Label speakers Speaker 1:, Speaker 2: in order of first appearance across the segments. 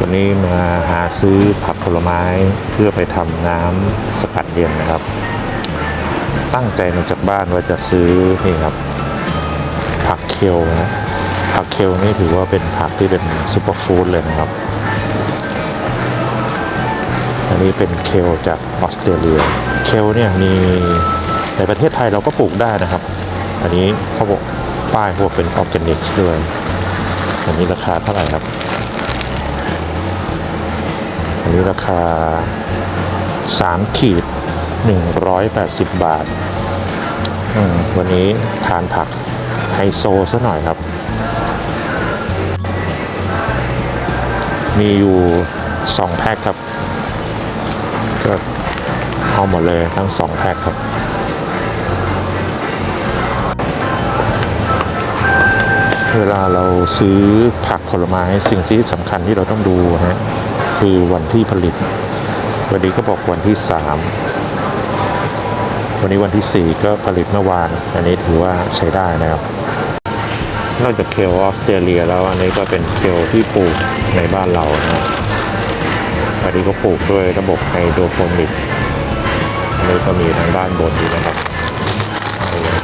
Speaker 1: วันนี้มาหาซื้อผักผลไม้เพื่อไปทำน้ำสกัดเย็นนะครับ ตั้งใจมาจากบ้านว่าจะซื้อนี่ครับ ผักเคลนะผักเคลนี่ถือว่าเป็นผักที่เป็นซูเปอร์ฟู้ดเลยนะครับ อันนี้เป็นเคลจากออสเตรเลีย เคลเนี่ยมีในประเทศไทยเราก็ปลูกได้นะครับ อันนี้เขาบอกป้ายพวกเป็นออร์แกนิกด้วยอันนี้ราคาเท่าไหร่ครับ อันนี้ราคา 3 ขีด 180 บาทอืมวันนี้ทานผักไฮโซซะหน่อยครับ มีอยู่ 2 แพ็คครับ ก็เอาหมดเลยทั้ง 2 แพ็คครับเวลาเราซื้อผักผลไม้สิ่งที่สำคัญที่เราต้องดูนะ คือวันที่ผลิต วันนี้ก็บอกวันที่ 3 วันนี้วันที่ 4 ก็ผลิตเมื่อวาน อันนี้ถือว่าใช้ได้นะครับ นอกจากเคลออสเตรเลียแล้วอันนี้ก็เป็นเคลที่ปลูกในบ้านเรานะครับอันนี้ก็ปลูกด้วยระบบไฮโดรโปนิกอันนี้ก็มีทางด้านบนด้วยนะครับ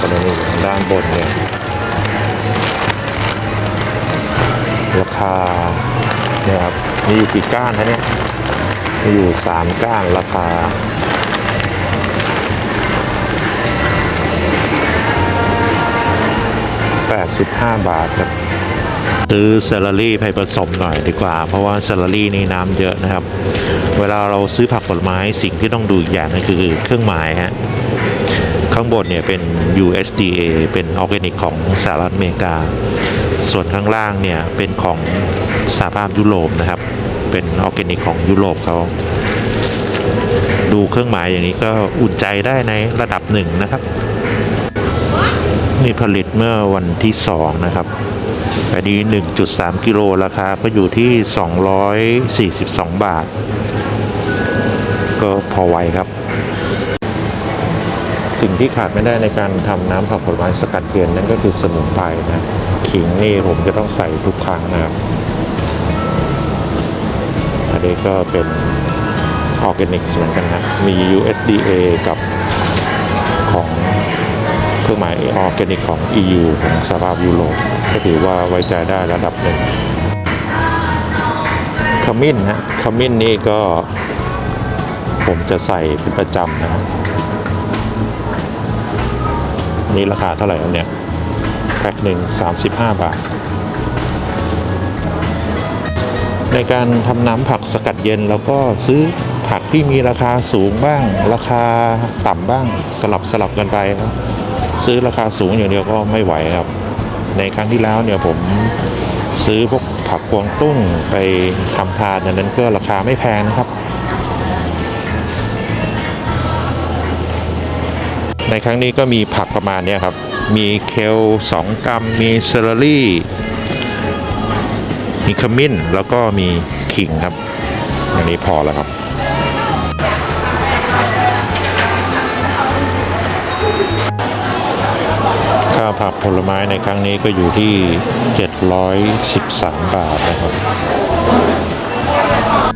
Speaker 1: ก็จะมีทางด้านบนเนี่ยราคา เนี่ยครับ มีอยู่กี่ก้านนะเนี่ย มีอยู่สามก้านราคา85บห้าบาทครับ ซื้อเซลลารี่ไปผสมหน่อยดีกว่า เพราะว่าเซลลารี่นี่น้ำเยอะนะครับ เวลาเราซื้อผักผลไม้สิ่งที่ต้องดูอีกอย่างนึงคือเครื่องหมายฮะข้างบนเนี่ยเป็น USDA เป็นออร์แกนิกของสหรัฐอเมริกา ส่วนข้างล่างเนี่ยเป็นของสหภาพยุโรปนะครับ เป็นออร์แกนิกของยุโรปเขาดูเครื่องหมายอย่างนี้ก็อุ่นใจได้ในระดับหนึ่งนะครับ นี่ผลิตเมื่อวันที่ 2 นะครับอันนี้ 1.3 กิโลราคาก็อยู่ที่ 242 บาท ก็พอไหวครับ สิ่งที่ขาดไม่ได้ในการทำน้ำผักผลไม้สกัดเย็นนั่นก็คือสมุนไพรนะ ขิงนี่ผมจะต้องใส่ทุกครั้งนะครับ อันนี้ก็เป็นออร์แกนิกเหมือนกันนะ มี USDA กับของเครื่องหมายออร์แกนิกของ EU ของสหภาพยุโรปก็ถือว่าไว้ใจได้ระดับหนึ่งขมิ้นฮะขมิ้นนี่ก็ผมจะใส่เป็นประจำนะนี่ราคาเท่าไหร่เนี่ย พ็คหนึ่ง35 บาท ในการทำน้ำผักสกัดเย็นเราก็ซื้อผักที่มีราคาสูงบ้าง ราคาต่ำบ้างสลับสลับกันไปครับซื้อราคาสูงอย่างเดียวก็ไม่ไหวครับ ในครั้งที่แล้วเนี่ยผมซื้อพวกผักกวางตุ้งไปทำทานนนั้นก็ราคาไม่แพงนะครับ ในครั้งนี้ก็มีผักประมาณนี้ครับ มีเคล2กรัม มีเซลลารี่ มีขมิ้น แล้วก็มีขิงครับ อย่างนี้พอแล้วครับ ค่าผักผลไม้ในครั้งนี้ก็อยู่ที่ 713 บาทนะครับ